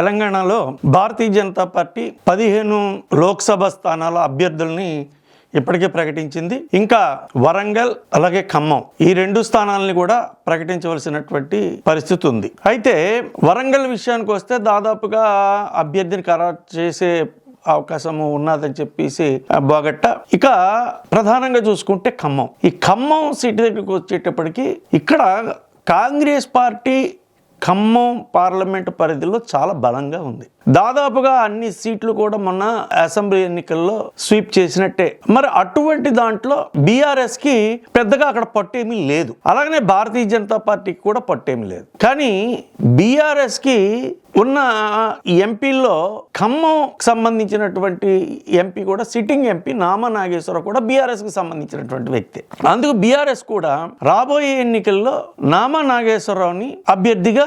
తెలంగాణలో భారతీయ జనతా పార్టీ పదిహేను లోక్సభ స్థానాల అభ్యర్థుల్ని ఇప్పటికే ప్రకటించింది. ఇంకా వరంగల్ అలాగే ఖమ్మం ఈ రెండు స్థానాలని కూడా ప్రకటించవలసినటువంటి పరిస్థితి ఉంది. అయితే వరంగల్ విషయానికి వస్తే దాదాపుగా అభ్యర్థిని ఖరారు చేసే అవకాశము ఉన్నదని చెప్పేసి బోగట్ట. ఇక ప్రధానంగా చూసుకుంటే ఖమ్మం. ఈ ఖమ్మం సీటు దగ్గరికి వచ్చేటప్పటికి ఇక్కడ కాంగ్రెస్ పార్టీ ఖమ్మం పార్లమెంటు పరిధిలో చాలా బలంగా ఉంది. దాదాపుగా అన్ని సీట్లు కూడా మొన్న అసెంబ్లీ ఎన్నికల్లో స్వీప్ చేసినట్టే. మరి అటువంటి దాంట్లో బీఆర్ఎస్కి పెద్దగా అక్కడ పట్టేమీ లేదు. అలాగనే భారతీయ జనతా పార్టీకి కూడా పట్టేమీ లేదు. కానీ బీఆర్ఎస్కి ఉన్న ఎంపీల్లో ఖమ్మం సంబంధించినటువంటి ఎంపీ కూడా సిట్టింగ్ ఎంపీ నామ నాగేశ్వరరావు కూడా బీఆర్ఎస్కి సంబంధించినటువంటి వ్యక్తి. అందుకు బీఆర్ఎస్ కూడా రాబోయే ఎన్నికల్లో నామ నాగేశ్వరరావుని అభ్యర్థిగా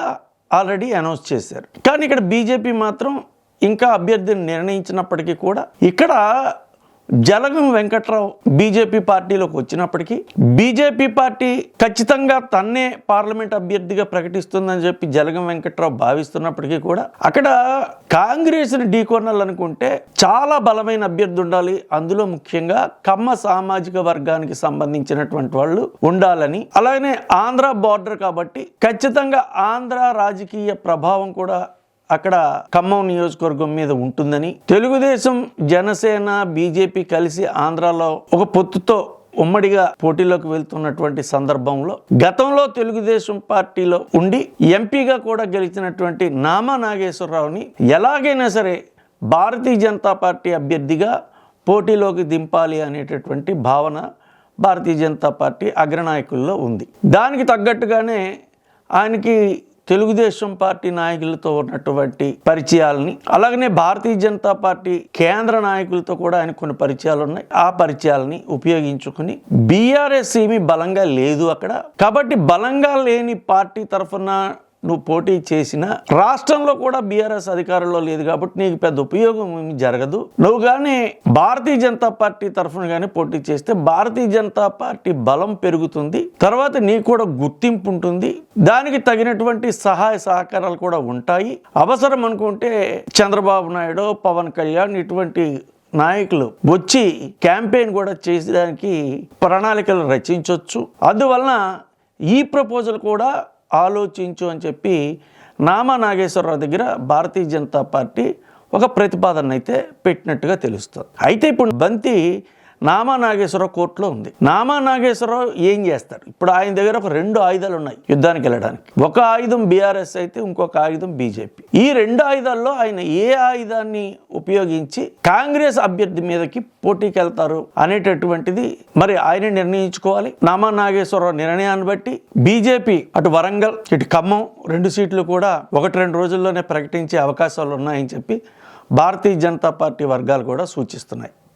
ఆల్రెడీ అనౌన్స్ చేశారు. కానీ ఇక్కడ బీజేపీ మాత్రం ఇంకా అభ్యర్థిని నిర్ణయించినప్పటికీ కూడా ఇక్కడ జలగం వెంకట్రావు బీజేపీ పార్టీలోకి వచ్చినప్పటికీ బీజేపీ పార్టీ ఖచ్చితంగా తన్నే పార్లమెంట్ అభ్యర్థిగా ప్రకటిస్తుందని చెప్పి జలగం వెంకట్రావు భావిస్తున్నప్పటికీ కూడా అక్కడ కాంగ్రెస్ని ఢీకొనాలనుకుంటే చాలా బలమైన అభ్యర్థి ఉండాలి. అందులో ముఖ్యంగా కమ్మ సామాజిక వర్గానికి సంబంధించినటువంటి వాళ్ళు ఉండాలని. అలానే ఆంధ్ర బార్డర్ కాబట్టి ఖచ్చితంగా ఆంధ్ర రాజకీయ ప్రభావం కూడా అక్కడ ఖమ్మం నియోజకవర్గం మీద ఉంటుందని తెలుగుదేశం జనసేన బీజేపీ కలిసి ఆంధ్రాలో ఒక పొత్తుతో ఉమ్మడిగా పోటీలోకి వెళ్తున్నటువంటి సందర్భంలో గతంలో తెలుగుదేశం పార్టీలో ఉండి ఎంపీగా కూడా గెలిచినటువంటి నామా నాగేశ్వరరావుని ఎలాగైనా సరే భారతీయ జనతా పార్టీ అభ్యర్థిగా పోటీలోకి దింపాలి అనేటటువంటి భావన భారతీయ జనతా పార్టీ అగ్రనాయకుల్లో ఉంది. దానికి తగ్గట్టుగానే ఆయనకి తెలుగుదేశం పార్టీ నాయకులతో ఉన్నటువంటి పరిచయాలని అలాగనే భారతీయ జనతా పార్టీ కేంద్ర నాయకులతో కూడా ఆయన కొన్ని పరిచయాలు ఉన్నాయి. ఆ పరిచయాలని ఉపయోగించుకుని బీఆర్ఎస్ ఏమీ బలంగా లేదు అక్కడ. కాబట్టి బలంగా లేని పార్టీ తరఫున నువ్వు పోటీ చేసినా రాష్ట్రంలో కూడా బీఆర్ఎస్ అధికారంలో లేదు కాబట్టి నీకు పెద్ద ఉపయోగం ఏమి జరగదు. నువ్వు కానీ భారతీయ జనతా పార్టీ తరఫున కానీ పోటీ చేస్తే భారతీయ జనతా పార్టీ బలం పెరుగుతుంది. తర్వాత నీకు కూడా గుర్తింపు ఉంటుంది. దానికి తగినటువంటి సహాయ సహకారాలు కూడా ఉంటాయి. అవసరం అనుకుంటే చంద్రబాబు నాయుడు పవన్ కళ్యాణ్ ఇటువంటి నాయకులు వచ్చి క్యాంపెయిన్ కూడా చేసేదానికి ప్రణాళికలు రచించవచ్చు అందువలన ఈ ప్రపోజల్ కూడా ఆలోచించు అని చెప్పి నామా నాగేశ్వరరావు దగ్గర భారతీయ జనతా పార్టీ ఒక ప్రతిపాదన అయితే పెట్టినట్టుగా తెలుస్తుంది. అయితే ఇప్పుడు బంతి నామా నాగేశ్వరరావు కోర్టులో ఉంది. నామా నాగేశ్వరరావు ఏం చేస్తాడు ఇప్పుడు ఆయన దగ్గర ఒక రెండు ఆయుధాలు ఉన్నాయి యుద్ధానికి వెళ్ళడానికి. ఒక ఆయుధం బీఆర్ఎస్ అయితే ఇంకొక ఆయుధం బీజేపీ. ఈ రెండు ఆయుధాల్లో ఆయన ఏ ఆయుధాన్ని ఉపయోగించి కాంగ్రెస్ అభ్యర్థి మీదకి పోటీకి వెళ్తారు అనేటటువంటిది మరి ఆయన నిర్ణయించుకోవాలి. నామా నాగేశ్వరరావు నిర్ణయాన్ని బట్టి బీజేపీ అటు వరంగల్ ఇటు ఖమ్మం రెండు సీట్లు కూడా ఒకటి రెండు రోజుల్లోనే ప్రకటించే అవకాశాలు ఉన్నాయని చెప్పి భారతీయ జనతా పార్టీ వర్గాలు కూడా సూచిస్తున్నాయి.